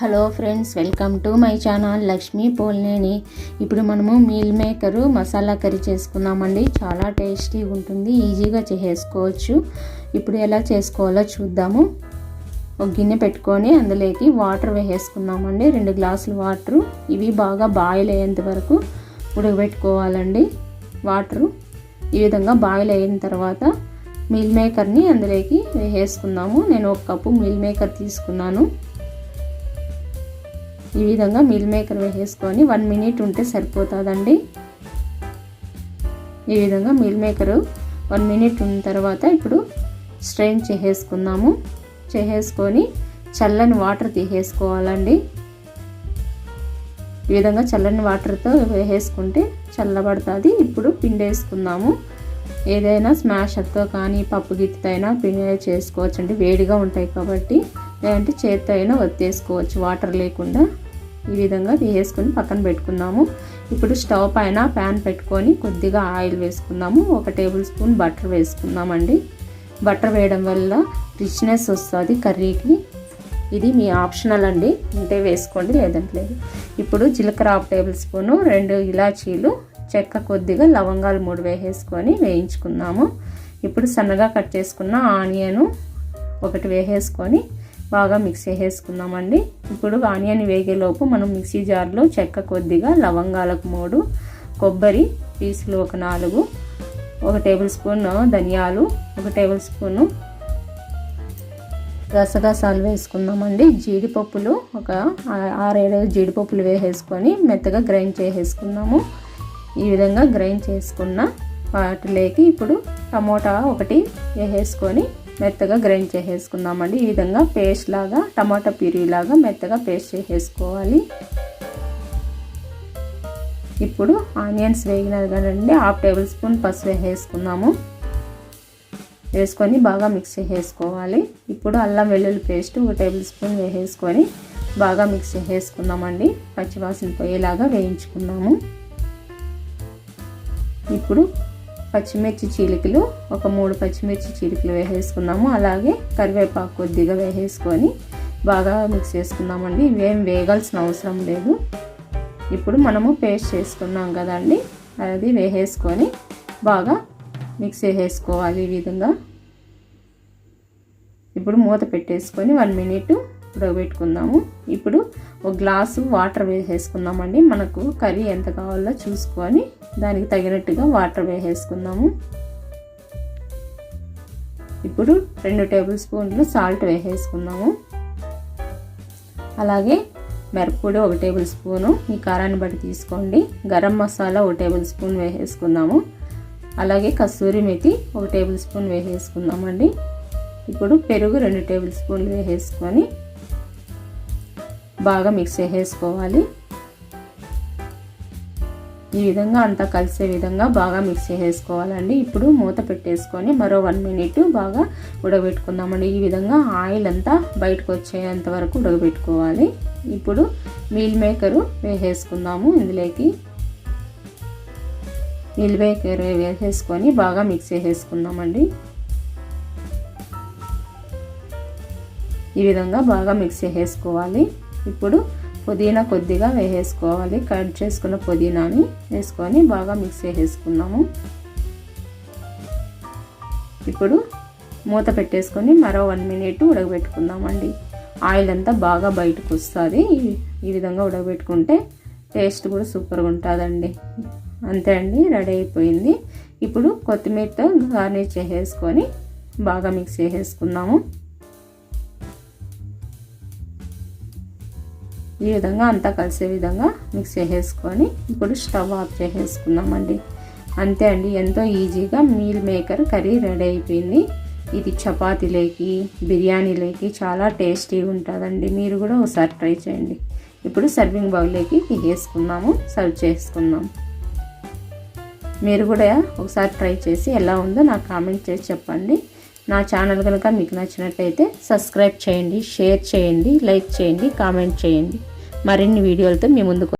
Hello friends welcome to my channel Lakshmi Polneni. ఇప్పుడు మనము meal maker masala curry చేసుకుందామండి. చాలా టేస్టీ ఉంటుంది ఈజీగా చేసేసుకోవచ్చు ఇప్పుడు ఎలా చేసుకోవాలో చూద్దాము. ఒక గిన్నె పెట్టుకొని అందులోకి వాటర్ వేసేసుకుందామండి. రెండు గ్లాసులు వాటరు. ఇవి బాగా బాయిల్ అయ్యేంత వరకు ఉడకబెట్టుకోవాలండి. వాటరు ఈ విధంగా బాయిల్ అయిన తర్వాత మీల్ మేకర్ని అందులోకి వేసేసుకుందాము. నేను ఒక కప్పు మీల్ మేకర్ తీసుకున్నాను. ఈ విధంగా మిల్ మేకర్ వేసేసుకొని వన్ మినిట్ ఉంటే సరిపోతుందండి. ఈ విధంగా మిల్ మేకరు వన్ మినిట్ ఉన్న తర్వాత ఇప్పుడు స్ట్రెయిన్ చేసేసుకుందాము. చేసేసుకొని చల్లని వాటర్ తీసేసుకోవాలండి. ఈ విధంగా చల్లని వాటర్తో వేసేసుకుంటే చల్లబడుతుంది. ఇప్పుడు పిండి వేసుకుందాము ఏదైనా స్మాషర్తో కానీ పప్పు గిత్తితో అయినా పిండి చేసుకోవచ్చండి. వేడిగా ఉంటాయి కాబట్టి లేదంటే చేత్తో అయినా వత్తేసుకోవచ్చు వాటర్ లేకుండా. ఈ విధంగా వేసుకుని పక్కన పెట్టుకుందాము. ఇప్పుడు స్టవ్ పైన ప్యాన్ పెట్టుకొని కొద్దిగా ఆయిల్ వేసుకుందాము. ఒక టేబుల్ స్పూన్ బటర్ వేసుకుందామండి. బటర్ వేయడం వల్ల రిచ్నెస్ వస్తుంది కర్రీకి. ఇది మీ ఆప్షనల్ అండి. ఉంటే వేసుకోండి లేదంటే లేదు. ఇప్పుడు జీలకర్ర హాఫ్ టేబుల్ స్పూను రెండు ఇలాచీలు చెక్క కొద్దిగా లవంగాలు మూడు వేసేసుకొని వేయించుకుందాము. ఇప్పుడు సన్నగా కట్ చేసుకున్న ఆనియను ఒకటి వేసేసుకొని బాగా మిక్స్ చేసేసుకుందామండి. ఇప్పుడు ఆనియన్ వేగేలోపు మనం మిక్సీ జార్లో చెక్క కొద్దిగా లవంగాలకు మూడు కొబ్బరి పీసులు ఒక నాలుగు ఒక టేబుల్ స్పూన్ ధనియాలు ఒక టేబుల్ స్పూను గసగసాలు వేసుకుందామండి. జీడిపప్పులు ఒక ఆరేడు జీడిపప్పులు వేసేసుకొని మెత్తగా గ్రైండ్ చేసేసుకున్నాము ఈ విధంగా గ్రైండ్ చేసుకున్న వాటిలోకి ఇప్పుడు టమోటా ఒకటి వేసేసుకొని మెత్తగా గ్రైండ్ చేసేసుకుందామండి. ఈ విధంగా పేస్ట్ లాగా టమాటా ప్యూరీ లాగా మెత్తగా పేస్ట్ చేసేసుకోవాలి. ఇప్పుడు ఆనియన్స్ వేగినది కదండి హాఫ్ టేబుల్ స్పూన్ పసుపు వేసేసుకుందాము. వేసుకొని బాగా మిక్స్ చేసేసుకోవాలి. ఇప్పుడు అల్లం వెల్లుల్లి పేస్ట్ ఒక టేబుల్ స్పూన్ వేసేసుకొని బాగా మిక్స్ చేసేసుకుందామండి. పచ్చివాసన పోయేలాగా వేయించుకుందాము. ఇప్పుడు పచ్చిమిర్చి చీలికలు ఒక మూడు పచ్చిమిర్చి చీలికలు వేసేసుకున్నాము. అలాగే కరివేపాకు కొద్దిగా వేసేసుకొని బాగా మిక్స్ చేసుకున్నామండి ఇవేం వేగాల్సిన అవసరం లేదు. ఇప్పుడు మనము పేస్ట్ చేసుకున్నాం కదండి. అది వేసేసుకొని బాగా మిక్స్ చేసేసుకోవాలి ఈ విధంగా. ఇప్పుడు మూత పెట్టేసుకొని వన్ మినిట్ ఉడకబెట్టుకుందాము. ఇప్పుడు ఒక గ్లాసు వాటర్ వేసేసుకుందామండి. మనకు కర్రీ ఎంత కావాలో చూసుకొని దానికి తగినట్టుగా వాటర్ వేసేసుకుందాము. ఇప్పుడు రెండు టేబుల్ స్పూన్లు సాల్ట్ వేసేసుకుందాము. అలాగే మిరప్పొడి ఒక టేబుల్ స్పూను ఈ కారాన్ని బట్టి తీసుకోండి. గరం మసాలా ఒక టేబుల్ స్పూన్ వేసేసుకుందాము. అలాగే కస్తూరి మెతి ఒక టేబుల్ స్పూన్ వేసేసుకుందామండి. ఇప్పుడు పెరుగు రెండు టేబుల్ స్పూన్లు వేసేసుకొని బాగా మిక్స్ చేసేసుకోవాలి. ఈ విధంగా అంతా కలిసే విధంగా బాగా మిక్స్ చేసేసుకోవాలండి. ఇప్పుడు మూత పెట్టేసుకొని మరో వన్ మినిట్ బాగా ఉడకబెట్టుకుందామండి. ఈ విధంగా ఆయిల్ అంతా బయటకు వచ్చేంత వరకు ఉడకబెట్టుకోవాలి. ఇప్పుడు మీల్ మేకరు వేసేసుకుందాము ఇందులోకి. మీల్ మేకర్ వేసేసుకొని బాగా మిక్స్ చేసేసుకుందామండి. ఈ విధంగా బాగా మిక్స్ చేసేసుకోవాలి. ఇప్పుడు పుదీనా కొద్దిగా వేసేసుకోవాలి. కట్ చేసుకున్న పుదీనాని వేసుకొని బాగా మిక్స్ చేసేసుకున్నాము. ఇప్పుడు మూత పెట్టేసుకొని మరో వన్ మినిట్ ఉడకబెట్టుకుందామండి. ఆయిల్ అంతా బాగా బయటకు వస్తుంది. ఈ విధంగా ఉడకబెట్టుకుంటే టేస్ట్ కూడా సూపర్గా ఉంటుందండి. అంతే అండి రెడీ అయిపోయింది. ఇప్పుడు కొత్తిమీరతో గార్నిష్ చేసేసుకొని బాగా మిక్స్ చేసేసుకుందాము. ఈ విధంగా అంతా కలిసే విధంగా మిక్స్ చేసేసుకొని ఇప్పుడు స్టవ్ ఆఫ్ చేసేసుకుందామండి. అంతే అండి ఎంతో ఈజీగా మీల్ మేకర్ కర్రీ రెడీ అయిపోయింది. ఇది చపాతీలేకి బిర్యానీలోకి చాలా టేస్టీగా ఉంటుందండి. మీరు కూడా ఒకసారి ట్రై చేయండి. ఇప్పుడు సర్వింగ్ బౌల్లోకి వేసుకున్నాము సర్వ్ చేసుకుందాం. మీరు కూడా ఒకసారి ట్రై చేసి ఎలా ఉందో నాకు కామెంట్ చేసి చెప్పండి. నా ఛానల్ కనుక మీకు నచ్చినట్టయితే సబ్స్క్రైబ్ చేయండి షేర్ చేయండి లైక్ చేయండి కామెంట్ చేయండి. మరిన్ని వీడియోలతో మీ ముందుకు